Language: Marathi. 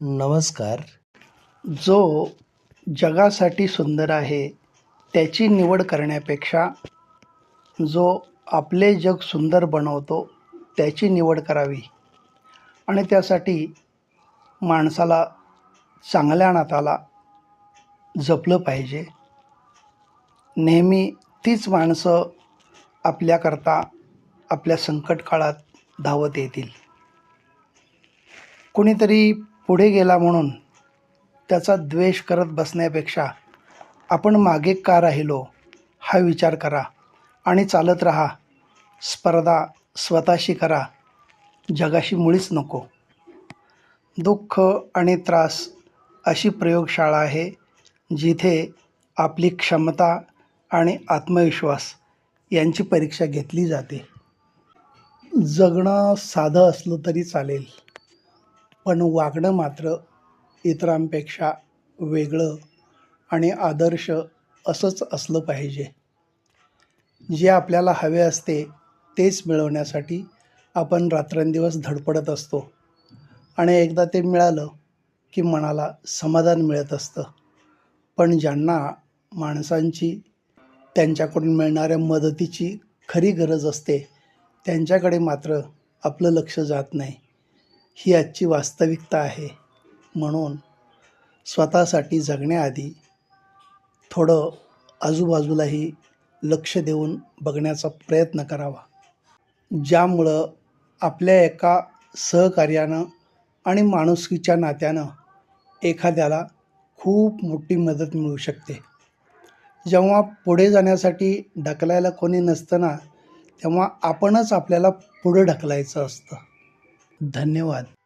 नमस्कार. जो जगासाठी सुंदर आहे त्याची निवड करण्यापेक्षा जो आपले जग सुंदर बनवतो त्याची निवड करावी. आणि त्यासाठी माणसाला चांगल्या नाताला जपलं पाहिजे. नेहमी तीच माणसं आपल्याकरता आपल्या संकट काळात धावत येतील. कुणीतरी पुढे गेला म्हणून त्याचा द्वेष करत बसण्यापेक्षा आपण मागे का राहिलो हा विचार करा आणि चालत राहा. स्पर्धा स्वतःशी करा. जगाशी मुळीच नको. दुःख आणि त्रास अशी प्रयोगशाळा आहे जिथे आपली क्षमता आणि आत्मविश्वास यांची परीक्षा घेतली जाते. जगणं साधं असलं तरी चालेल. पण वागणं मात्र इतरांपेक्षा वेगळं आणि आदर्श असंच असलं पाहिजे. जे आपल्याला हवे असते तेच मिळवण्यासाठी आपण रात्रंदिवस धडपडत असतो. आणि एकदा ते मिळालं की मनाला समाधान मिळत असतं. पण ज्यांना माणसांची त्यांच्याकडून मिळणाऱ्या मदतीची खरी गरज असते त्यांच्याकडे मात्र आपलं लक्ष जात नाही. ही आजची वास्तविकता आहे. म्हणून स्वतःसाठी जगण्याआधी थोडं आजूबाजूलाही लक्ष देऊन बघण्याचा प्रयत्न करावा. ज्यामुळं आपल्या एका सहकार्यानं आणि माणुसकीच्या नात्यानं एखाद्याला खूप मोठी मदत मिळू शकते. जेव्हा पुढे जाण्यासाठी ढकलायला कोणी नसतं ना तेव्हा आपणच आपल्याला पुढं ढकलायचं असतं. धन्यवाद.